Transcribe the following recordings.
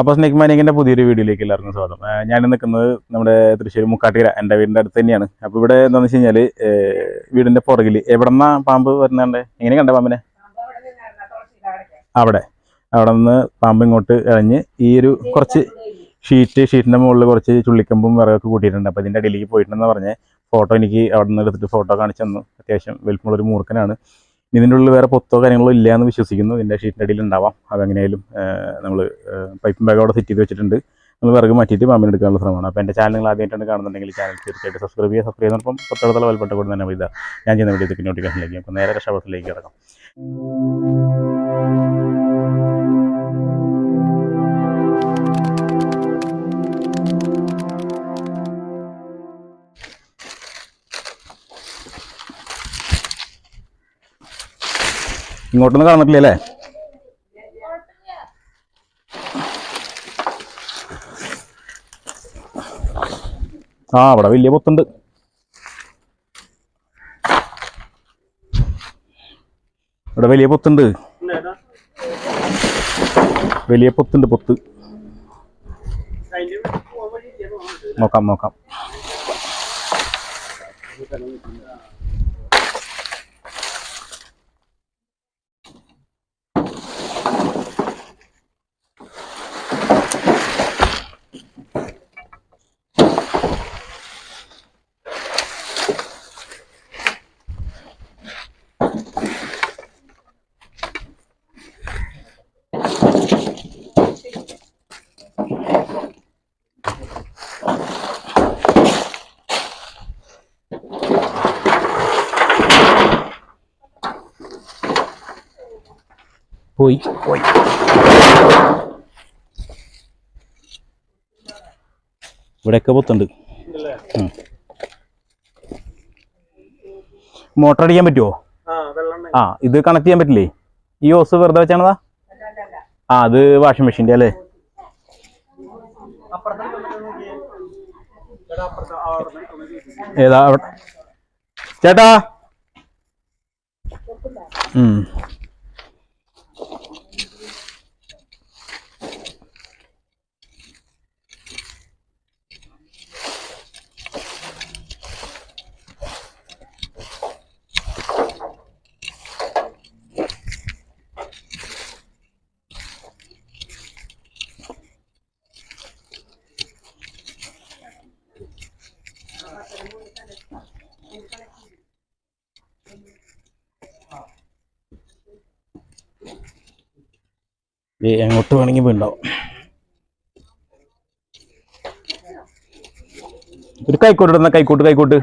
അപ്പോൾ സ്നേക് മാനിക്കിന്റെ പുതിയൊരു വീഡിയോയിലേക്ക് എല്ലാവർക്കും സ്വാഗതം. ഞാൻ നിൽക്കുന്നത് നമ്മുടെ തൃശ്ശൂർ മുക്കാട്ടിര എന്റെ വീടിന്റെ അടുത്ത് തന്നെയാണ് അപ്പോൾ ഇവിടെ എന്താണെന്ന് വെച്ച് കഴിഞ്ഞാൽ വീടിന്റെ പുറകിൽ എവിടെന്നാ പാമ്പ് വരുന്നുണ്ട് എങ്ങനെ കണ്ട പാമ്പിനെ? അവിടെ. അവിടെ നിന്ന് പാമ്പ് ഇങ്ങോട്ട് ഇഴഞ്ഞ് ഈ ഒരു കുറച്ച് ഷീറ്റ് ഷീറ്റിന്റെ മുകളിൽ കുറച്ച് ചുള്ളിക്കമ്പും വിറകൊക്കെ കൂട്ടിയിട്ടുണ്ട്. അപ്പോൾ ഇതിന്റെ അടിയിലേക്ക് പോയിട്ടുണ്ടെന്ന് പറഞ്ഞ്. ഫോട്ടോ എനിക്ക് അവിടെ നിന്ന് എടുത്തിട്ട് ഫോട്ടോ കാണിച്ചു തന്നു. അത്യാവശ്യം വലിപ്പമുള്ളൊരു മൂർഖനാണ്. ഇതിന്റെ ഉള്ളിൽ വേറെ പൊത്തോ കാര്യങ്ങളോ ഇല്ല എന്ന് വിശ്വസിക്കുന്നു. ഇതിന്റെ ഷീറ്റിന്റെ അടിയിൽ ഉണ്ടാവാം. അതെങ്ങനെയായാലും നമ്മൾ പൈപ്പും ബാഗ് അവിടെ സെറ്റ് ചെയ്ത് വെച്ചിട്ടുണ്ട്. നമ്മൾ വിറക് മാറ്റിയിട്ട് പാമ്പിന് എടുക്കാനുള്ള ശ്രമമാണ്. അപ്പോൾ എന്റെ ചാനൽ നിങ്ങൾ ആദ്യമായിട്ടാണ് കാണുന്നുണ്ടെങ്കിൽ ചാനൽ തീർച്ചയായിട്ടും സബ്സ്ക്രൈബ് ചെയ്യുക. സബ്സ്ക്രൈബ് ചെയ്യുന്നപ്പം തൊട്ടടുത്തുള്ള വലപ്പെട്ട കൂടെ തന്നെ ഇതാ. ഞാൻ ചെയ്യുന്ന വീഡിയോക്ക് നോട്ടിഫിക്കേഷനിലേക്ക് അപ്പോൾ നേരെ രക്ഷാപത്തിലേക്ക് കിടക്കാം. ഇങ്ങോട്ടൊന്നും കാണത്തില്ലേ ആ അവിടെ വലിയ പൊത്തുണ്ട്. ഇവിടെ വലിയ പൊത്തുണ്ട്. വലിയ പൊത്തുണ്ട് പൊത്ത്. നോക്കാം നോക്കാം. പോയി. പോയി. ഇവിടെയൊക്കെ പൊത്തുണ്ട്. മോട്ടർ അടിക്കാൻ പറ്റുമോ ആ ഇത് കണക്ട് ചെയ്യാൻ പറ്റില്ലേ? ഈ ഓസ് വെറുതെ വെച്ചാണതാ? ആ അത് വാഷിംഗ് മെഷീന്റെ അല്ലേ? ഏതാ ചേട്ടാ! ഉം. എങ്ങോട്ട് വേണമെങ്കിൽ പോയിണ്ടാവും ഒരു കൈക്കോട്ട് ഇടുന്ന കൈക്കോട്ട് കൈക്കോട്ട്.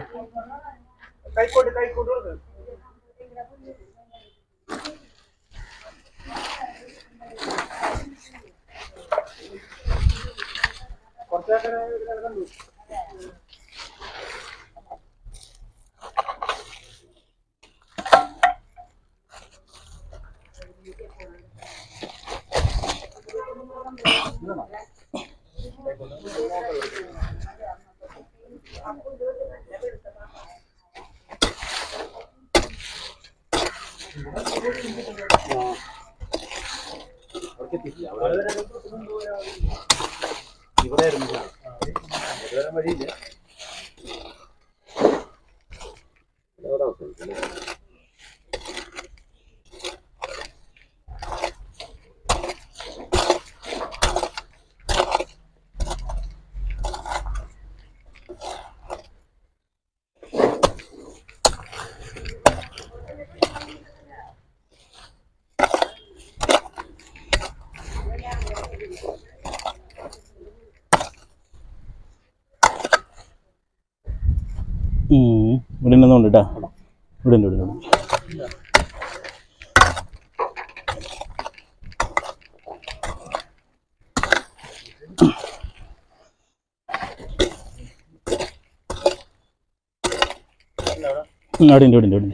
ഉം. ഇവിടെ ഉണ്ടെന്നുണ്ട് കേട്ടാ ഇവിടെ ഉണ്ട് ഇവിടെ ഇവിടെ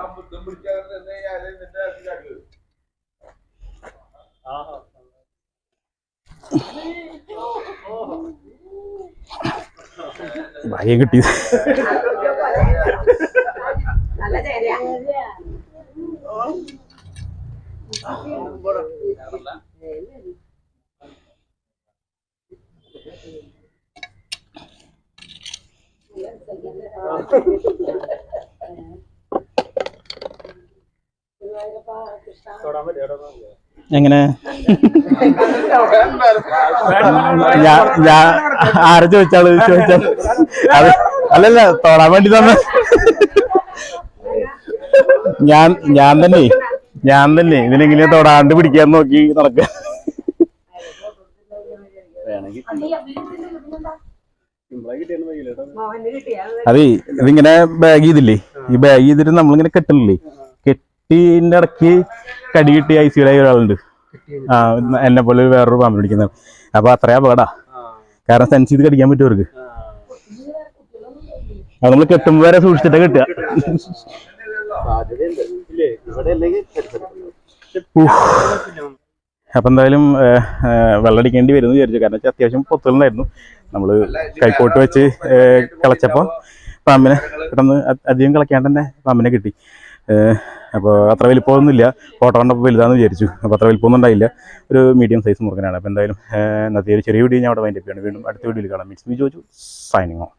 ഇവിടെ ഉണ്ട് ഭാഗ്യം കിട്ടി നല്ല ചേരിയാ എങ്ങനെ? ആര് ചോദിച്ചാൾ? ചോദിച്ചാൽ അത് അല്ലല്ല തൊടാൻ വേണ്ടി തന്നെ. ഞാൻ ഞാൻ തന്നെ. ഞാൻ തന്നെ. ഇതിനെങ്ങനെയാ തൊടാണ്ട് പിടിക്കാൻ നോക്കി നടക്ക. അതെ ഇതിങ്ങനെ ബാഗ് ചെയ്തില്ലേ? ഈ ബാഗ് ചെയ്തിട്ട് നമ്മളിങ്ങനെ കെട്ടില്ലേ കെട്ടിന്റെ ഇടയ്ക്ക് കടി കിട്ടി ഐ സിയിലായ ഒരാളുണ്ട്. ആ എന്നെ പോലെ വേറൊരു പാമ്പ് പിടിക്കുന്നത് അപ്പൊ അത്രയാ അപകടാ. കാരണം സെൻസ് ചെയ്ത് കടിക്കാൻ പറ്റും അവർക്ക്. അത് നമ്മൾ കെട്ടുമ്പോ വരെ സൂക്ഷിച്ചിട്ടാ കിട്ടുക. അപ്പൊ എന്തായാലും വെള്ളടിക്കേണ്ടി വരുന്നു വിചാരിച്ചു. കാരണം വെച്ചാൽ അത്യാവശ്യം പൊത്തുകളുണ്ടായിരുന്നു നമ്മൾ കൈക്കോട്ട് വെച്ച് കളച്ചപ്പോൾ കളച്ചപ്പോ പാമ്പിനെ പെട്ടെന്ന് അധികം കളിക്കാണ്ട് തന്നെ പാമ്പിനെ കിട്ടി. അപ്പോൾ അത്ര വലിപ്പമൊന്നുമില്ല ഫോട്ടോ കണ്ടപ്പോൾ വലുതാന്ന് വിചാരിച്ചു. അപ്പോൾ അത്ര വലിപ്പമൊന്നുണ്ടായില്ല ഒരു മീഡിയം സൈസ് മുറുകനാണ്. അപ്പോൾ എന്തായാലും നദിയൊരു ചെറിയ വീഡിയോ ഞാൻ അവിടെ വൈൻഡപ്പ് വീണ്ടും അടുത്ത വീഡിയോയിൽ കാണാം. മീൻസ് വി ചോദിച്ചു സൈനിങ് ഓൺ